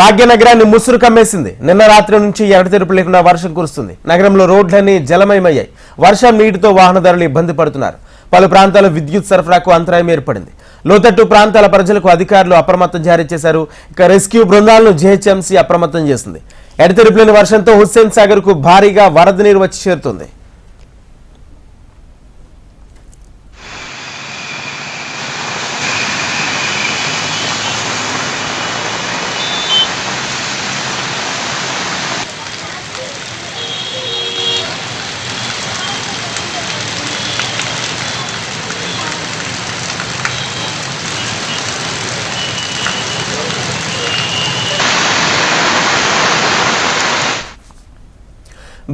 భాగ్యనగరాన్ని ముసురు కమ్మేసింది. నిన్న రాత్రి నుంచి ఎడతెరుపు లేకుండా వర్షం కురుస్తుంది. నగరంలో రోడ్లన్నీ జలమయమయ్యాయి. వర్షం నీటితో వాహనదారులు ఇబ్బంది పడుతున్నారు. పలు ప్రాంతాల విద్యుత్ సరఫరాకు అంతరాయం ఏర్పడింది. లోతట్టు ప్రాంతాల ప్రజలకు అధికారులు అప్రమత్తం జారీ చేశారు. ఇక రెస్క్యూ బృందాలను జీహెచ్ఎంసీ అప్రమత్తం చేసింది. ఎడతెరుపు లేని వర్షంతో హుస్సేన్ సాగర్కు భారీగా వరద నీరు వచ్చి చేరుతుంది.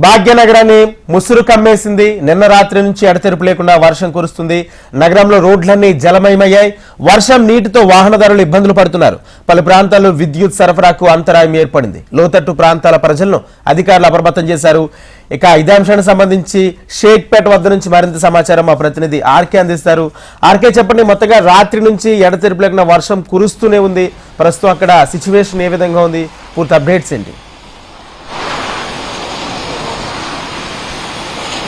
భాగ్యనగరాన్ని ముసురు కమ్మేసింది. నిన్న రాత్రి నుంచి ఎడతెరుపు లేకుండా వర్షం కురుస్తుంది. నగరంలో రోడ్లన్నీ జలమయమయ్యాయి. వర్షం నీటితో వాహనదారులు ఇబ్బందులు పడుతున్నారు. పలు ప్రాంతాల్లో విద్యుత్ సరఫరాకు అంతరాయం ఏర్పడింది. లోతట్టు ప్రాంతాల ప్రజలను అధికారులు అప్రమత్తం చేశారు. ఇక ఇదే అంశానికి సంబంధించి షేక్పేట వద్ద నుంచి మరింత సమాచారం మా ప్రతినిధి ఆర్కే అందిస్తారు. ఆర్కే చెప్పండి మొత్తంగా రాత్రి నుంచి ఎడతెరుపు లేకుండా వర్షం కురుస్తూనే ఉంది. ప్రస్తుతం అక్కడ సిచ్యువేషన్ ఏ విధంగా ఉంది? పూర్తి అప్డేట్స్ ఏంటి?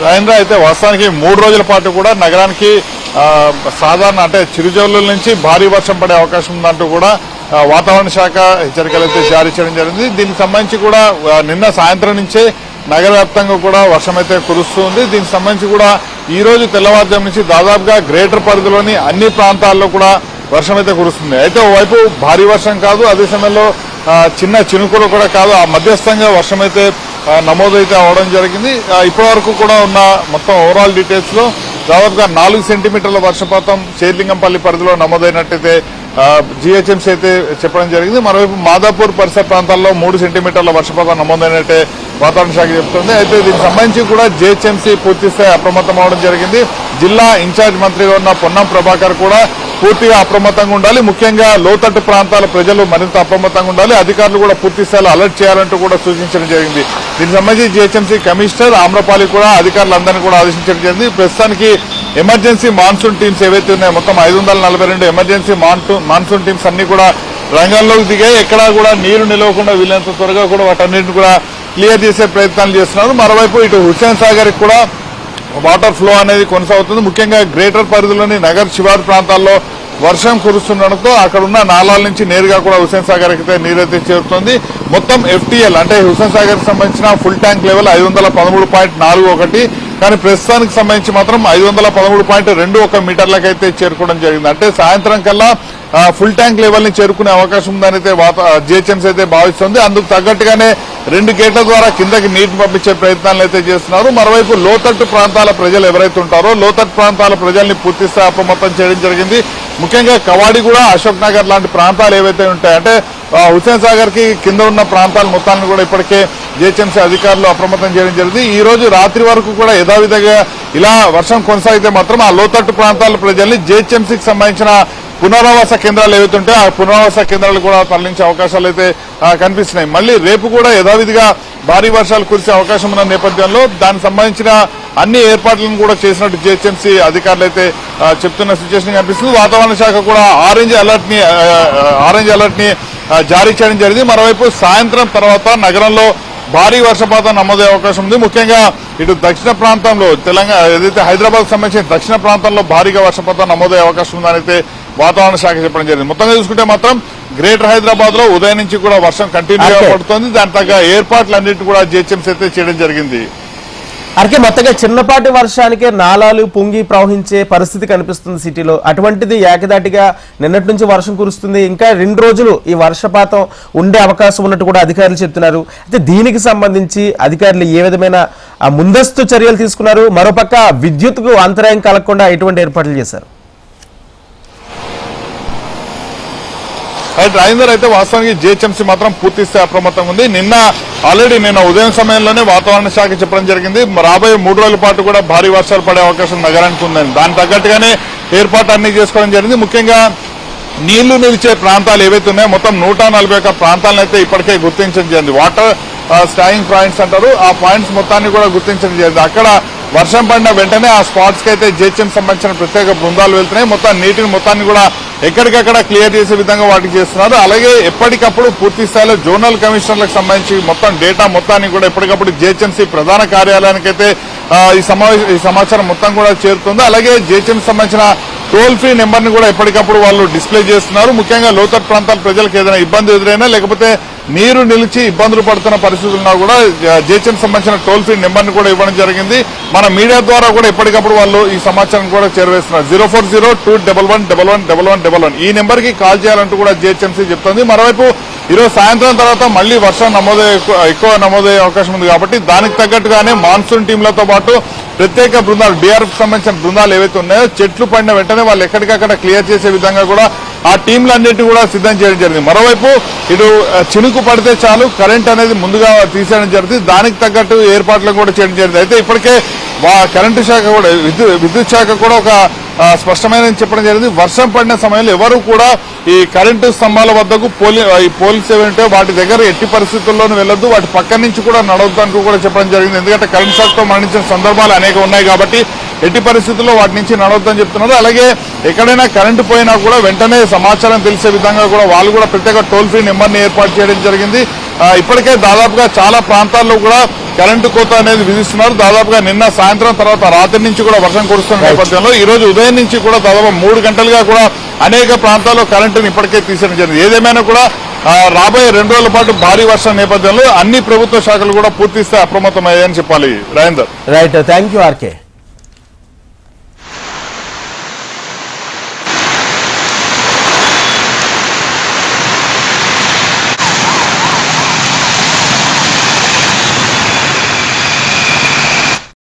రాజేంద్ర అయితే వాస్తవానికి మూడు రోజుల పాటు కూడా నగరానికి సాధారణ అంటే చిరుజల్లుల నుంచి భారీ వర్షం పడే అవకాశం ఉందంటూ కూడా వాతావరణ శాఖ హెచ్చరికలు అయితే జారీ చేయడం జరిగింది. దీనికి సంబంధించి కూడా నిన్న సాయంత్రం నుంచే నగర వ్యాప్తంగా కూడా వర్షం అయితే కురుస్తుంది. దీనికి సంబంధించి కూడా ఈ రోజు తెల్లవారుజాము నుంచి దాదాపుగా గ్రేటర్ పరిధిలోని అన్ని ప్రాంతాల్లో కూడా వర్షం అయితే కురుస్తుంది. అయితే ఓవైపు భారీ వర్షం కాదు అదే సమయంలో చిన్న చినుకులు కూడా కాదు ఆ మధ్యస్థంగా వర్షం అయితే నమోదైతే అవడం జరిగింది. ఇప్పటివరకు ఇప్పటి వరకు కూడా ఉన్న మొత్తం ఓవరాల్ డీటెయిల్స్లో దాదాపుగా నాలుగు సెంటీమీటర్ల వర్షపాతం చేర్లింగంపల్లి పరిధిలో నమోదైనట్టయితే జిహెచ్ఎంసీ అయితే చెప్పడం జరిగింది. మరోవైపు మాదాపూర్ పరిసర ప్రాంతాల్లో మూడు సెంటీమీటర్ల వర్షపాతం నమోదైనట్టే వాతావరణ శాఖ చెప్తుంది. అయితే దీనికి సంబంధించి కూడా జిహెచ్ఎంసీ పూర్తిస్థాయి అప్రమత్తం అవడం జరిగింది. జిల్లా ఇన్ఛార్జ్ మంత్రిగా ఉన్న పొన్నం ప్రభాకర్ కూడా పూర్తిగా అప్రమత్తంగా ఉండాలి. ముఖ్యంగా లోతట్టు ప్రాంతాల ప్రజలు మరింత అప్రమత్తంగా ఉండాలి. అధికారులు కూడా పూర్తి స్థాయిలో అలర్ట్ చేయాలంటూ కూడా సూచించడం జరిగింది. దీనికి సంబంధించి జిహెచ్ఎంసీ కమిషనర్ ఆమ్రపాలి కూడా అధికారులందరినీ కూడా ఆదేశించడం జరిగింది. ప్రస్తుతానికి ఎమర్జెన్సీ మాన్సూన్ టీమ్స్ ఏవైతే ఉన్నాయో మొత్తం ఐదు వందల నలభై రెండు ఎమర్జెన్సీ మాన్సూన్ మాన్సూన్ టీమ్స్ అన్ని కూడా రంగంలోకి దిగాయి. ఎక్కడా కూడా నీరు నిలవకుండా వీలైనంత త్వరగా కూడా వాటన్నిటిని కూడా క్లియర్ చేసే ప్రయత్నాలు చేస్తున్నారు. మరోవైపు ఇటు హుస్సేన్ సాగర్ కూడా వాటర్ ఫ్లో అనేది కొనసాగుతుంది. ముఖ్యంగా గ్రేటర్ పరిధిలోని నగర్ శివారు ప్రాంతాల్లో వర్షం కురుస్తుండడంతో అక్కడ ఉన్న నాలాల నుంచి నేరుగా కూడా హుస్సేన్ సాగర్ అయితే నీరైతే చేరుతుంది. మొత్తం ఎఫ్టీఎల్ అంటే హుస్సేన్ సాగర్ సంబంధించిన ఫుల్ ట్యాంక్ లెవెల్ ఐదు వందల పదమూడు పాయింట్ నాలుగు ఒకటి. కానీ ప్రస్తుతానికి సంబంధించి మాత్రం ఐదు వందల పదమూడు పాయింట్ రెండు ఒక మీటర్లకైతే చేరుకోవడం జరిగింది. అంటే సాయంత్రం కల్లా ఫుల్ ట్యాంక్ లెవెల్ని చేరుకునే అవకాశం ఉందని అయితే జిహెచ్ఎంసీ అయితే భావిస్తుంది. అందుకు తగ్గట్టుగానే రెండు గేట్ల ద్వారా కిందకి నీటిని పంపించే ప్రయత్నాలు అయితే చేస్తున్నారు. మరోవైపు లోతట్టు ప్రాంతాల ప్రజలు ఎవరైతే ఉంటారో లోతట్టు ప్రాంతాల ప్రజల్ని పూర్తిస్థాయి అప్రమత్తం చేయడం జరిగింది. ముఖ్యంగా కవాడిగూడ అశోక్ నగర్ లాంటి ప్రాంతాలు ఏవైతే ఉంటాయంటే హుసేన్ హుస్సేన్ సాగర్కి కింద ఉన్న ప్రాంతాల మొత్తాలను కూడా ఇప్పటికే జిహెచ్ఎంసీ అధికారులు అప్రమత్తం చేయడం జరిగింది. ఈ రోజు రాత్రి వరకు కూడా యథావిధిగా ఇలా వర్షం కొనసాగితే మాత్రం ఆ లోతట్టు ప్రాంతాల ప్రజల్ని జిహెచ్ఎంసీకి సంబంధించిన పునరావాస కేంద్రాలు ఏవైతే ఆ పునరావాస కేంద్రాలు కూడా తరలించే అవకాశాలు అయితే కనిపిస్తున్నాయి. మళ్ళీ రేపు కూడా యథావిధిగా భారీ వర్షాలు కురిసే అవకాశం ఉన్న నేపథ్యంలో దానికి సంబంధించిన అన్ని ఏర్పాట్లను కూడా చేసినట్టు జిహెచ్ఎంసీ అధికారులు అయితే చెప్తున్న సిచ్యువేషన్ కనిపిస్తుంది. వాతావరణ శాఖ కూడా ఆరెంజ్ అలర్ట్ని ఆరెంజ్ అలర్ట్ని జారీ చేయడం జరిగింది. మరోవైపు సాయంత్రం తర్వాత నగరంలో భారీ వర్షపాతం నమోదయ్యే అవకాశం ఉంది. ముఖ్యంగా ఇటు దక్షిణ ప్రాంతంలో తెలంగాణ ఏదైతే హైదరాబాద్ సంబంధించిన దక్షిణ ప్రాంతంలో భారీగా వర్షపాతం నమోదయ్యే అవకాశం ఉందని అయితే వాతావరణ శాఖ చెప్పడం జరిగింది. మొత్తంగా చూసుకుంటే మాత్రం గ్రేటర్ హైదరాబాద్లో ఉదయం నుంచి కూడా వర్షం కంటిన్యూగా. పడుతుంది. దాని తగ్గ ఏర్పాట్లన్నింటి కూడా జిహెచ్ఎంసీ అయితే చేయడం జరిగింది. అరకే మొత్తగా చిన్నపాటి వర్షానికే నాలాలు పొంగి ప్రవహించే పరిస్థితి కనిపిస్తుంది సిటీలో. అటువంటిది ఏకదాటిగా నిన్నటి నుంచి వర్షం కురుస్తుంది. ఇంకా రెండు రోజులు ఈ వర్షపాతం ఉండే అవకాశం ఉన్నట్టు కూడా అధికారులు చెప్తున్నారు. అయితే దీనికి సంబంధించి అధికారులు ఏ విధమైన ఆ, ముందస్తు చర్యలు తీసుకున్నారు? మరోపక్క విద్యుత్కు అంతరాయం కలగకుండా ఎటువంటి ఏర్పాట్లు చేశారు. అయితే రాజేందర్ అయితే వాస్తవానికి జిహెచ్ఎంసీ మాత్రం పూర్తిస్తే అప్రమత్తంగా ఉంది. నిన్న ఆల్రెడీ నిన్న ఉదయం సమయంలోనే వాతావరణ శాఖ చెప్పడం జరిగింది. రాబోయే మూడు రోజుల పాటు కూడా భారీ వర్షాలు పడే అవకాశం నగరానికి ఉందని. దానికి తగ్గట్టుగానే ఏర్పాటు అన్ని చేసుకోవడం జరిగింది. ముఖ్యంగా నీళ్ళు నిలిచే ప్రాంతాలు ఏవైతే ఉన్నాయో మొత్తం నూట నలభై ఒక్క ప్రాంతాలను అయితే ఇప్పటికే గుర్తించడం జరిగింది. వాటర్ స్టాయింగ్ పాయింట్స్ అంటారు. ఆ పాయింట్స్ మొత్తాన్ని కూడా గుర్తించడం జరిగింది. అక్కడ వర్షం పడిన వెంటనే ఆ స్పాట్స్కి అయితే జేహెచ్ఎం సంబంధించిన ప్రత్యేక బృందాలు వెళ్తున్నాయి. మొత్తం నీటిని మొత్తాన్ని కూడా ఎక్కడికక్కడ క్లియర్ చేసే విధంగా వాటికి చేస్తున్నారు. అలాగే ఎప్పటికప్పుడు పూర్తి స్థాయిలో జోనల్ కమిషనర్లకు సంబంధించి మొత్తం డేటా మొత్తాన్ని కూడా ఎప్పటికప్పుడు జిహెచ్ఎంసీ ప్రధాన కార్యాలయానికి అయితే ఈ సమావేశ ఈ సమాచారం మొత్తం కూడా చేరుతుంది. అలాగే జిహెచ్ఎంసీ సంబంధించిన టోల్ ఫ్రీ నెంబర్ని కూడా ఎప్పటికప్పుడు వాళ్ళు డిస్ప్లే చేస్తున్నారు. ముఖ్యంగా లోతర్ ప్రాంతాల ప్రజలకు ఏదైనా ఇబ్బంది ఎదురైనా లేకపోతే నీరు నిలిచి ఇబ్బందులు పడుతున్న పరిస్థితులు ఉన్నా కూడా జిహెచ్ఎం సంబంధించిన టోల్ ఫ్రీ నెంబర్ని కూడా ఇవ్వడం జరిగింది. మన మీడియా ద్వారా కూడా ఎప్పటికప్పుడు వాళ్ళు ఈ సమాచారం కూడా చేరవేస్తున్నారు. Zero four zero two double one double one double one double one. ఈ నెంబర్కి కాల్ చేయాలంటూ కూడా జిహెచ్ఎంసీ చెప్తుంది. మరోవైపు ఈరోజు సాయంత్రం తర్వాత మళ్ళీ వర్షం నమోదయ్యే ఎక్కువ- ఎక్కువ నమోదయ్యే అవకాశం ఉంది కాబట్టి దానికి తగ్గట్టుగానే మాన్సూన్ టీంలతో పాటు ప్రత్యేక బృందాలు బీఆర్ఎఫ్ సంబంధించిన బృందాలు ఏవైతే ఉన్నాయో చెట్లు పడిన వెంటనే వాళ్ళు ఎక్కడికక్కడ క్లియర్ చేసే విధంగా కూడా ఆ టీంలన్నింటినీ కూడా సిద్ధం చేయడం జరిగింది. మరోవైపు ఇటు చినుకు పడితే చాలు కరెంట్ అనేది ముందుగా తీసేయడం జరిగింది దానికి తగ్గట్టు ఏర్పాట్లను కూడా చేయడం జరిగింది. అయితే ఇప్పటికే వా- కరెంటు శాఖ కూడా విద్యుత్ విద్యుత్ శాఖ కూడా ఒక స్పష్టమైన చెప్పడం జరిగింది. వర్షం పడిన సమయంలో ఎవరు కూడా ఈ కరెంటు స్తంభాల వద్దకు పోలి ఈ పోలీస్ ఏమంటే వాటి దగ్గర ఎట్టి పరిస్థితుల్లోనూ వెళ్ళొద్దు వాటి పక్క నుంచి కూడా నడవద్దు కూడా చెప్పడం జరిగింది. ఎందుకంటే కరెంట్ శాఖతో మరణించిన సందర్భాలు అనేక ఉన్నాయి కాబట్టి ఎట్టి పరిస్థితుల్లో వాటి నుంచి నడవద్దని చెప్తున్నారు. అలాగే ఎక్కడైనా కరెంటు పోయినా కూడా వెంటనే సమాచారం తెలిసే విధంగా కూడా వాళ్ళు కూడా ప్రత్యేక టోల్ ఫ్రీ నెంబర్ని ఏర్పాటు చేయడం జరిగింది. ఇప్పటికే దాదాపుగా చాలా ప్రాంతాల్లో కూడా కరెంటు కోత అనేది విధిస్తున్నారు. దాదాపుగా నిన్న సాయంత్రం తర్వాత రాత్రి నుంచి కూడా వర్షం కురుస్తున్న నేపథ్యంలో ఈ రోజు ఉదయం నుంచి కూడా దాదాపు మూడు గంటలుగా కూడా అనేక ప్రాంతాల్లో కరెంటుని ఇప్పటికే తీసేయడం జరిగింది. ఏదేమైనా కూడా రాబోయే రెండు రోజుల పాటు భారీ వర్షం నేపథ్యంలో అన్ని ప్రభుత్వ శాఖలు కూడా పూర్తి స్థాయి అప్రమత్తమయ్యాయని చెప్పాలి. Rajender. Right thank you RK